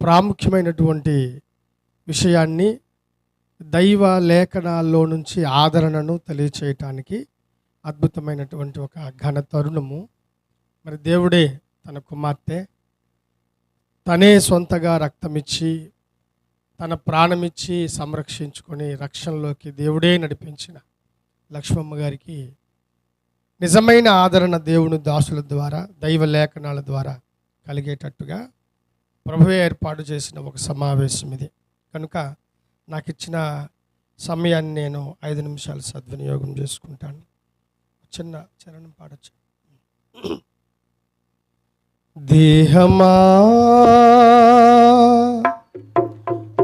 ప్రాముఖ్యమైనటువంటి విషయాన్ని దైవ లేఖనాల్లో నుంచి ఆదరణను తెలియచేయటానికి అద్భుతమైనటువంటి ఒక ఘన తరుణము. మరి దేవుడే తన కుమార్తె తనే సొంతగా రక్తమిచ్చి తన ప్రాణమిచ్చి సంరక్షించుకొని రక్షణలోకి దేవుడే నడిపించిన లక్ష్మమ్మ గారికి నిజమైన ఆదరణ దేవుని దాసుల ద్వారా దైవ లేఖనాల ద్వారా కలిగేటట్టుగా ప్రభువే ఏర్పాటు చేసిన ఒక సమావేశం ఇది. కనుక నాకు ఇచ్చిన సమయాన్ని నేను ఐదు నిమిషాలు సద్వినియోగం చేసుకుంటాను. చిన్న చరణం పాడచ్చు. దేహమా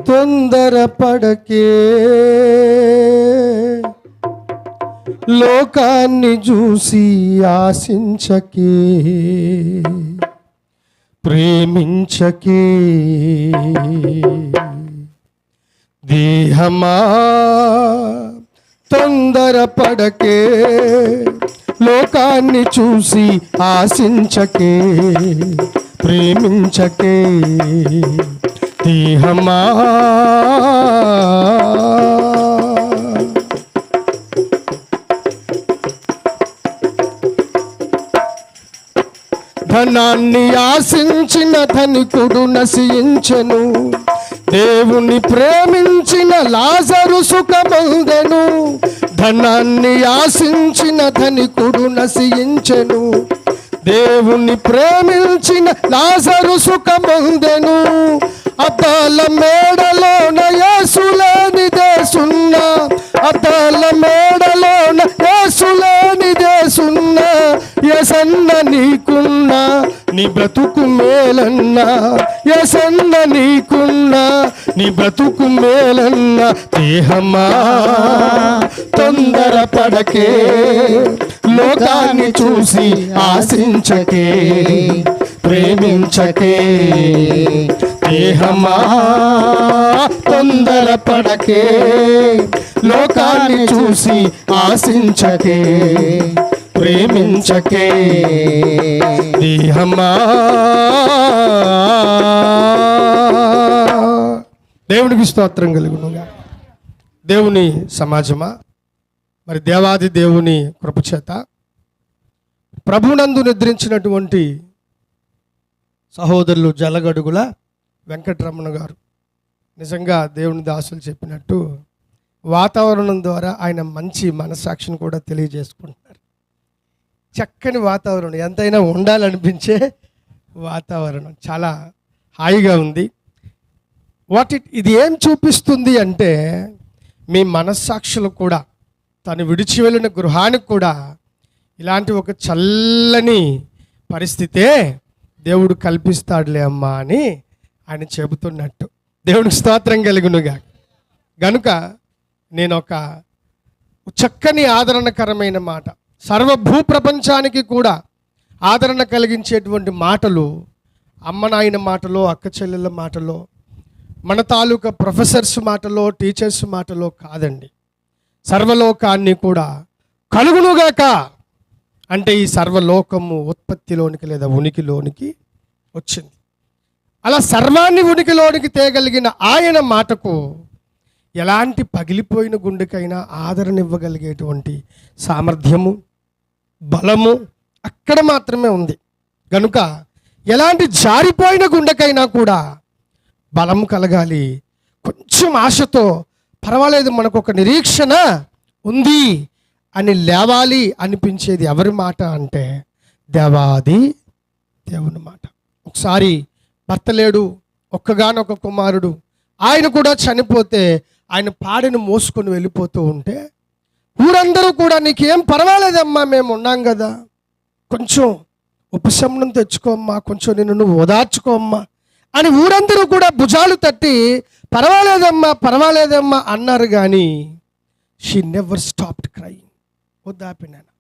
తొందరపడకే లోకాన్ని చూసి ఆశించకే ప్రేమించకే. దేహమా తొందరపడకే లోకాన్ని చూసి ఆశించకే ప్రేమించకే. దేహమా ధనాన్ని ఆశించిన ధనికుడు నశించెను. దేవుని ప్రేమించిన లాజరు సుఖమందెను. ధనాన్ని ఆశించిన ధనికుడు నశించెను. దేవుని ప్రేమించిన లాజరు సుఖమందెను. అతల మేడలోన యేసులేనిదే సున్నా అతల మేడలోన యేసులేనిదే సున్నా ఎసన్న నీ నీ బ్రతుకు మేలన్నా ఎసన్న నీకున్నా నీ బ్రతుకు మేలన్నా దేహమా తొందర పడకే లోకాన్ని చూసి ఆశించకే ప్రేమించకే దేహమా తొందర పడకే లోకాన్ని చూసి ఆశించకే. ప్రేమించకే దేహమా? దేవునికి స్తోత్రం కలుగునుగా. దేవుని సమాజమా? మరి దేవాది దేవుని కృపచేత? ప్రభునందు నిద్రించినటువంటి సహోదరులు జలగడుగుల వెంకటరమణ గారు నిజంగా దేవుని దాసులు చెప్పినట్టు వాతావరణం ద్వారా ఆయన మంచి మనసాక్షిని కూడా తెలియజేసుకుంటున్నారు. చక్కని వాతావరణం. ఎంతైనా ఉండాలనిపించే వాతావరణం. చాలా హాయిగా ఉంది. వాట్ ఇట్ ఇది ఏం చూపిస్తుంది అంటే మీ మనస్సాక్షులు కూడా తను విడిచి వెళ్ళిన గృహానికి కూడా ఇలాంటి ఒక చల్లని పరిస్థితే దేవుడు కల్పిస్తాడులే అమ్మా అని ఆయన చెబుతున్నట్టు. దేవుడికి స్తోత్రం కలిగినగా. గనుక నేను ఒక చక్కని ఆదరణకరమైన మాట సర్వ భూప్రపంచానికి కూడా ఆదరణ కలిగించేటువంటి మాటలు అమ్మ నాయన మాటలో అక్క చెల్లెళ్ళ మాటలో మన తాలూకా ప్రొఫెసర్స్ మాటలో టీచర్స్ మాటలో కాదండి. సర్వలోకాన్ని కూడా కలుగునుగాక అంటే ఈ సర్వలోకము ఉత్పత్తిలోనికి లేదా ఉనికిలోనికి వచ్చింది. అలా సర్వాన్ని ఉనికిలోనికి తేగలిగిన ఆయన మాటకు ఎలాంటి పగిలిపోయిన గుండెకైనా ఆదరణ ఇవ్వగలిగేటువంటి సామర్థ్యము బలము అక్కడ మాత్రమే ఉంది. కనుక ఎలాంటి జారిపోయిన గుండెకైనా కూడా బలం కలగాలి. కొంచెం ఆశతో పర్వాలేదు మనకు ఒక నిరీక్షణ ఉంది అని లేవాలి అనిపించేది ఎవరి మాట అంటే దేవాది దేవుని మాట. ఒకసారి భర్త లేడు ఒక్కగానొక కుమారుడు ఆయన కూడా చనిపోతే ఆయన పాడిని మోసుకొని వెళ్ళిపోతూ ఉంటే ఊరందరూ కూడా నీకేం పర్వాలేదమ్మా మేము ఉన్నాం కదా. కొంచెం ఉపశమనం తెచ్చుకోమ్మా కొంచెం నిన్ను నువ్వు ఓదార్చుకోమ్మా అని ఊరందరూ కూడా భుజాలు తట్టి పర్వాలేదమ్మా పర్వాలేదమ్మా అన్నారు కానీ షీ నెవర్ స్టాప్డ్ క్రైయింగ్ వద్దాపినాను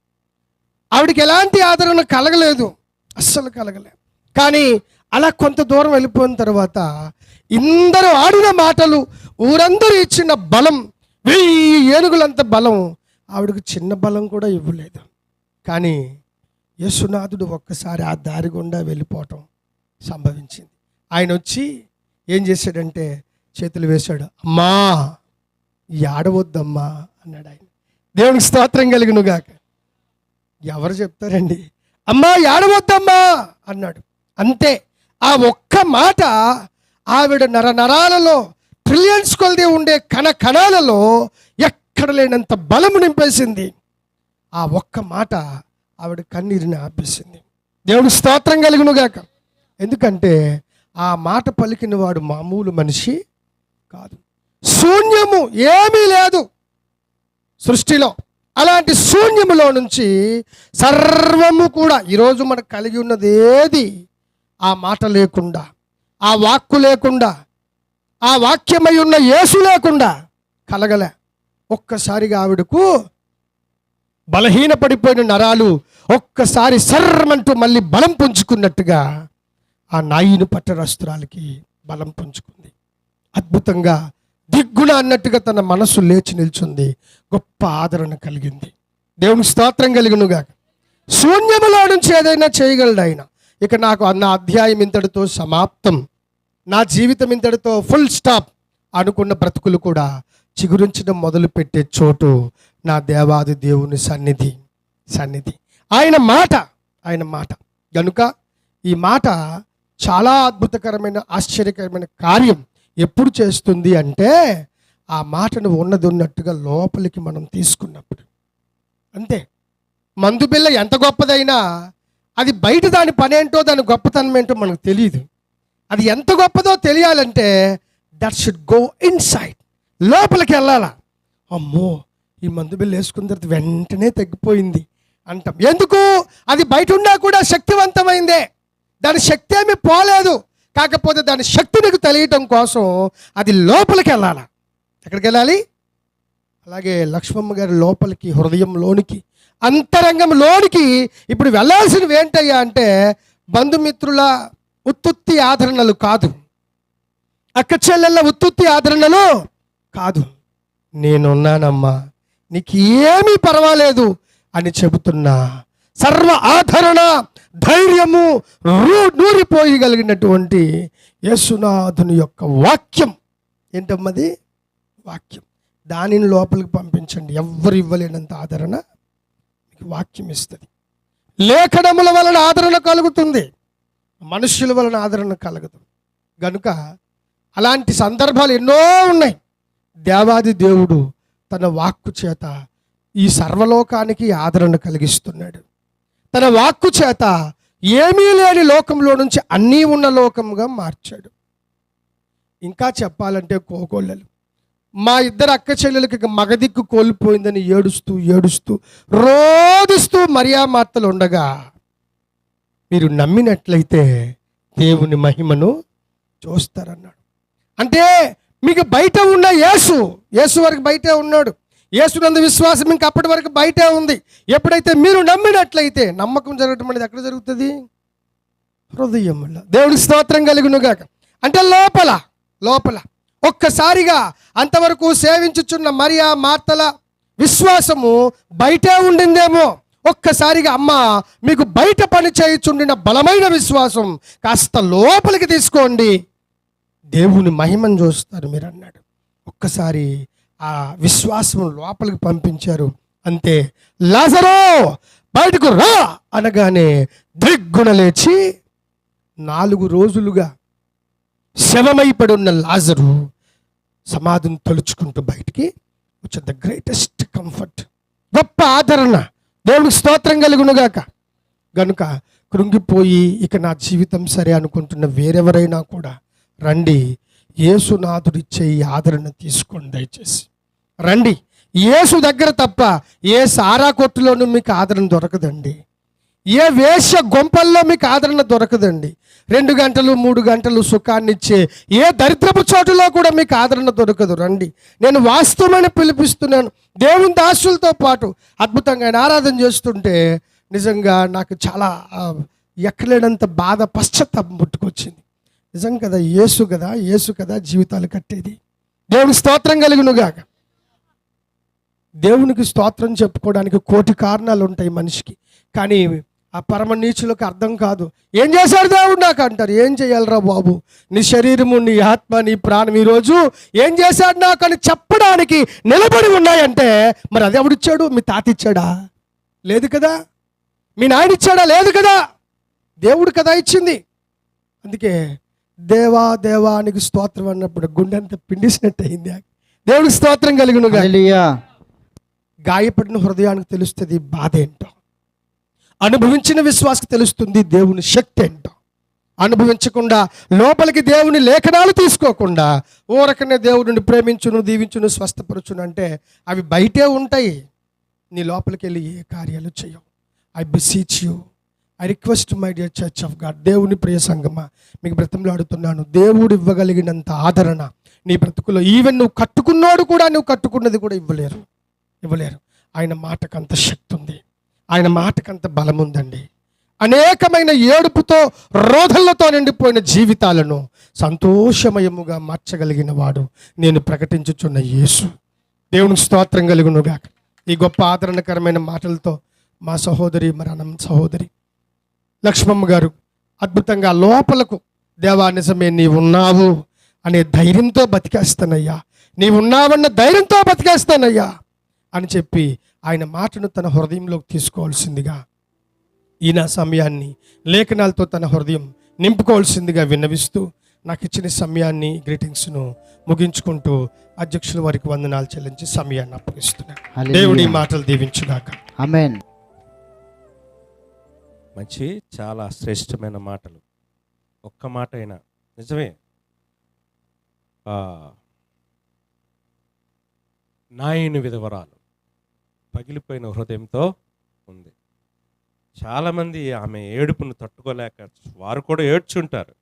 ఆవిడకి ఎలాంటి ఆదరణ కలగలేదు అస్సలు కలగలేదు కానీ అలా కొంత దూరం వెళ్ళిపోయిన తర్వాత ఇందరూ ఆడిన మాటలు ఊరందరూ ఇచ్చిన బలం వెయ్యి ఏనుగులంత బలం ఆవిడకు చిన్న బలం కూడా ఇవ్వలేదు. కానీ యశునాథుడు ఒక్కసారి ఆ దారి గుండా వెళ్ళిపోవటం సంభవించింది. ఆయన వచ్చి ఏం చేశాడంటే చేతులు వేశాడు. అమ్మా ఏడవద్దమ్మా అన్నాడు ఆయన. దేవునికి స్తోత్రం కలిగినగాక ఎవరు చెప్తారండి? అమ్మా ఏడవద్దమ్మా అన్నాడు. అంతే. ఆ ఒక్క మాట ఆవిడ నర నరాలలో ట్రిలియన్స్ కొలది ఉండే కణ కణాలలో ఎక్కడ లేనంత బలము నింపేసింది. ఆ ఒక్క మాట ఆవిడ కన్నీరుని ఆపేసింది. దేవుడు స్తోత్రం కలుగునుగాక. ఎందుకంటే ఆ మాట పలికిన వాడు మామూలు మనిషి కాదు. శూన్యము ఏమీ లేదు సృష్టిలో. అలాంటి శూన్యములో నుంచి సర్వము కూడా ఈరోజు మనకు కలిగి ఉన్నది ఏది? ఆ మాట లేకుండా ఆ వాక్కు లేకుండా ఆ వాక్యమై ఉన్న యేసు లేకుండా కలగలే. ఒక్కసారిగా ఆవిడకు బలహీనపడిపోయిన నరాలు ఒక్కసారి సర్రమంటూ మళ్ళీ బలం పుంజుకున్నట్టుగా ఆ నాయిని పట్టరస్త్రాలకి బలం పుంజుకుంది. అద్భుతంగా దిగ్గుణ అన్నట్టుగా తన మనసు లేచి నిల్చుంది. గొప్ప ఆదరణ కలిగింది. దేవుని స్తోత్రం కలిగినుగా శూన్యములో నుంచి ఏదైనా చేయగలడు ఆయన ఇక నాకు అన్న అధ్యాయం ఇంతటితో సమాప్తం. నా జీవితం ఇంతటితో ఫుల్ స్టాప్ అనుకున్న బ్రతుకులు కూడా చిగురించడం మొదలు పెట్టే చోటు నా దేవాది దేవుని సన్నిధి సన్నిధి. ఆయన మాట ఆయన మాట. గనుక ఈ మాట చాలా అద్భుతకరమైన ఆశ్చర్యకరమైన కార్యం ఎప్పుడు చేస్తుంది అంటే ఆ మాటను ఉన్నది ఉన్నట్టుగా లోపలికి మనం తీసుకున్నప్పుడు. అంతే. మందు బిల్ల ఎంత గొప్పదైనా అది బయట దాని పనేంటో దాని గొప్పతనం ఏంటో మనకు తెలియదు అది ఎంత గొప్పదో తెలియాలంటే దట్ షుడ్ గో ఇన్సైడ్. లోపలికి వెళ్ళాలా? అమ్మో ఈ మందు బిల్లు వేసుకున్న తర్వాత వెంటనే తగ్గిపోయింది అంటాం. ఎందుకు? అది బయట ఉన్నా కూడా శక్తివంతమైందే. దాని శక్తి ఏమీ పోలేదు. కాకపోతే దాని శక్తి నీకు తెలియటం కోసం అది లోపలికి వెళ్ళాలా? ఎక్కడికి వెళ్ళాలి? అలాగే లక్ష్మమ్మ గారి లోపలికి హృదయంలోనికి అంతరంగంలోనికి ఇప్పుడు వెళ్ళాల్సినవి ఏంటయ్యా అంటే బంధుమిత్రుల ఉత్తుత్తి ఆదరణలు కాదు. అక్క చెల్లెళ్ళ ఉత్తుత్తి ఆదరణలు కాదు. నేనున్నానమ్మా. నీకు ఏమీ పర్వాలేదు అని చెబుతున్నా. సర్వ ఆదరణ ధైర్యము రూ- నూరిపోయగలిగినటువంటి యేసునాథుని యొక్క వాక్యం. ఏంటమ్మది వాక్యం. దానిని లోపలికి పంపించండి. ఎవ్వరు ఇవ్వలేనంత ఆదరణ మీకు వాక్యం ఇస్తుంది. లేఖనముల వలన ఆదరణ కలుగుతుంది. మనుష్యుల వలన ఆదరణ కలగదు గనుక అలాంటి సందర్భాలు ఎన్నో ఉన్నాయి. దేవాది దేవుడు తన వాక్కు చేత ఈ సర్వలోకానికి ఆదరణ కలిగిస్తున్నాడు. తన వాక్కు చేత ఏమీ లేని లోకంలో నుంచి అన్నీ ఉన్న లోకంగా మార్చాడు. ఇంకా చెప్పాలంటే కోకొల్లలు. మా ఇద్దరు అక్క చెల్లెలకి మగదిక్కు కోల్పోయిందని ఏడుస్తూ ఏడుస్తూ రోదిస్తూ మరియామార్తలు ఉండగా మీరు నమ్మినట్లయితే దేవుని మహిమను చూస్తారన్నాడు. అంటే మీకు బయట ఉన్న యేసు యేసు వరకు బయటే ఉన్నాడు. యేసునందు విశ్వాసం ఇంకా అప్పటి వరకు బయటే ఉంది. ఎప్పుడైతే మీరు నమ్మినట్లయితే నమ్మకం జరగటం అనేది ఎక్కడ జరుగుతుంది? హృదయంలో దేవుడికి స్తోత్రం కలిగినగాక అంటే లోపల లోపల. ఒక్కసారిగా అంతవరకు సేవించుచున్న మరియా మార్తల విశ్వాసము బయటే ఉండిందేమో. ఒక్కసారిగా అమ్మ మీకు బయట పని చేయుచుండిన బలమైన విశ్వాసం కాస్త లోపలికి తీసుకోండి. దేవుని మహిమను చూస్తారు మీరు అన్నాడు ఒక్కసారి ఆ విశ్వాసం లోపలికి పంపించారు. అంతే లాజరో బయటకు రా! అనగానే దిగ్గుణ లేచి నాలుగు రోజులుగా శవమైపడి ఉన్న లాజరు సమాధిని తొలుచుకుంటూ బయటికి వచ్చే ద గ్రేటెస్ట్ కంఫర్ట్. గొప్ప ఆదరణ. దేవునికి స్తోత్రం కలుగునుగాక. గనుక కృంగిపోయి ఇక నా జీవితం సరే అనుకుంటున్న వేరెవరైనా కూడా రండి యేసునాథుడిచ్చే ఈ ఆదరణ తీసుకోండి దయచేసి. రండి యేసు దగ్గర తప్ప ఏ సారా కొట్టులోనూ మీకు ఆదరణ దొరకదండి. ఏ వేష గొంపల్లో మీకు ఆదరణ దొరకదండి. రెండు గంటలు మూడు గంటలు సుఖాన్ని ఇచ్చే ఏ దరిద్రపు చోటులో కూడా మీకు ఆదరణ దొరకదు. రండి నేను వాస్తవమైన పిలిపిస్తున్నాను. దేవుని దాసులతో పాటు అద్భుతంగా ఆరాధన చేస్తుంటే నిజంగా నాకు చాలా ఎక్కలేనంత బాధ పశ్చాత్తాపం పుట్టుకొచ్చింది. నిజం కదా యేసు కదా యేసు కదా జీవితాలు కట్టేది. దేవుని స్తోత్రం కలిగినగాక దేవునికి స్తోత్రం చెప్పుకోవడానికి కోటి కారణాలు ఉంటాయి మనిషికి. కానీ ఆ పరమ నీచులకు అర్థం కాదు. ఏం చేశాడు దేవుడు నాకు అంటారు? ఏం చేయాలరా బాబు? నీ శరీరము నీ ఆత్మ నీ ప్రాణం ఈరోజు ఏం చేశాడు నాకు అని చెప్పడానికి నిలబడి ఉన్నాయంటే మరి అది ఎవడిచ్చాడు? మీ తాత ఇచ్చాడా? లేదు కదా? మీ నాయన ఇచ్చాడా? లేదు కదా? దేవుడు కదా ఇచ్చింది. అందుకే దేవా దేవానికి స్తోత్రం అన్నప్పుడు గుండె అంతా పిండిసినట్టు అయింది దేవుడికి స్తోత్రం హల్లెలూయా. గాయపడిన హృదయానికి తెలుస్తుంది బాధ ఏంటో. అనుభవించిన విశ్వాసకు తెలుస్తుంది దేవుని శక్తి ఏంటో. అనుభవించకుండా లోపలికి దేవుని లేఖనాలు తీసుకోకుండా ఊరకనే దేవుడిని ప్రేమించును దీవించును స్వస్థపరచును అంటే అవి బయటే ఉంటాయి. నీ లోపలికి వెళ్ళి ఏ కార్యాలు చేయవు. I beseech you I request my dear church of God దేవుని ప్రియ సంగమా మీకు బ్రతంలో ఆడుతున్నాను. దేవుడు ఇవ్వగలిగినంత ఆదరణ నీ బ్రతుకులో. ఈవెన్ నువ్వు కట్టుకున్నాడు కూడా నువ్వు కట్టుకున్నది కూడా ఇవ్వలేరు. ఇవ్వలేరు. ఆయన మాటకు అంత శక్తి ఉంది ఆయన మాటకు అంత బలం ఉందండి అనేకమైన ఏడుపుతో రోధలతో నిండిపోయిన జీవితాలను సంతోషమయముగా మార్చగలిగిన వాడు నేను ప్రకటించుచున్న యేసు. దేవునికి స్తోత్రం కలుగునుగాక. ఈ గొప్ప ఆదరణకరమైన మాటలతో మా సహోదరి మరణం సహోదరి లక్ష్మమ్మ గారు అద్భుతంగా లోపలకు దేవా నిజమే నీవు ఉన్నావు అనే ధైర్యంతో బతికేస్తానయ్యా. నీవు ఉన్నావన్న ధైర్యంతో బతికేస్తానయ్యా అని చెప్పి ఆయన మాటను తన హృదయంలోకి తీసుకోవాల్సిందిగా ఈ నా సమయాన్ని లేఖనాలతో తన హృదయం నింపుకోవాల్సిందిగా విన్నవిస్తూ నాకు ఇచ్చిన సమయాన్ని గ్రీటింగ్స్ను ముగించుకుంటూ అధ్యక్షుల వారికి వందనాలు చెల్లించి సమయాన్ని అప్పగిస్తున్నాను. దేవుడి మాటలు దీవించుగాక. ఆమేన్ మంచి చాలా శ్రేష్టమైన మాటలు. ఒక్క మాట అయినా. నిజమే? నాయని విధవరాలు. పగిలిపోయిన హృదయంతో ఉంది. చాలామంది ఆమె ఏడుపును తట్టుకోలేక వారు కూడా ఏడ్చుంటారు.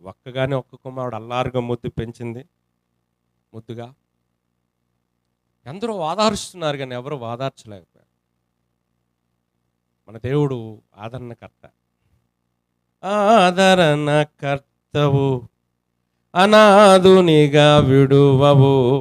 ఒక్కగానే ఒక్క కుమారుడు అల్లారుగా ముద్దు పెంచింది. ముద్దుగా? ఎందరో వాదారుస్తున్నారు కానీ ఎవరు వాదార్చలేకపోయారు మన దేవుడు ఆదరణకర్త. ఆదరణకర్తవు అనాదునిగా విడువవు.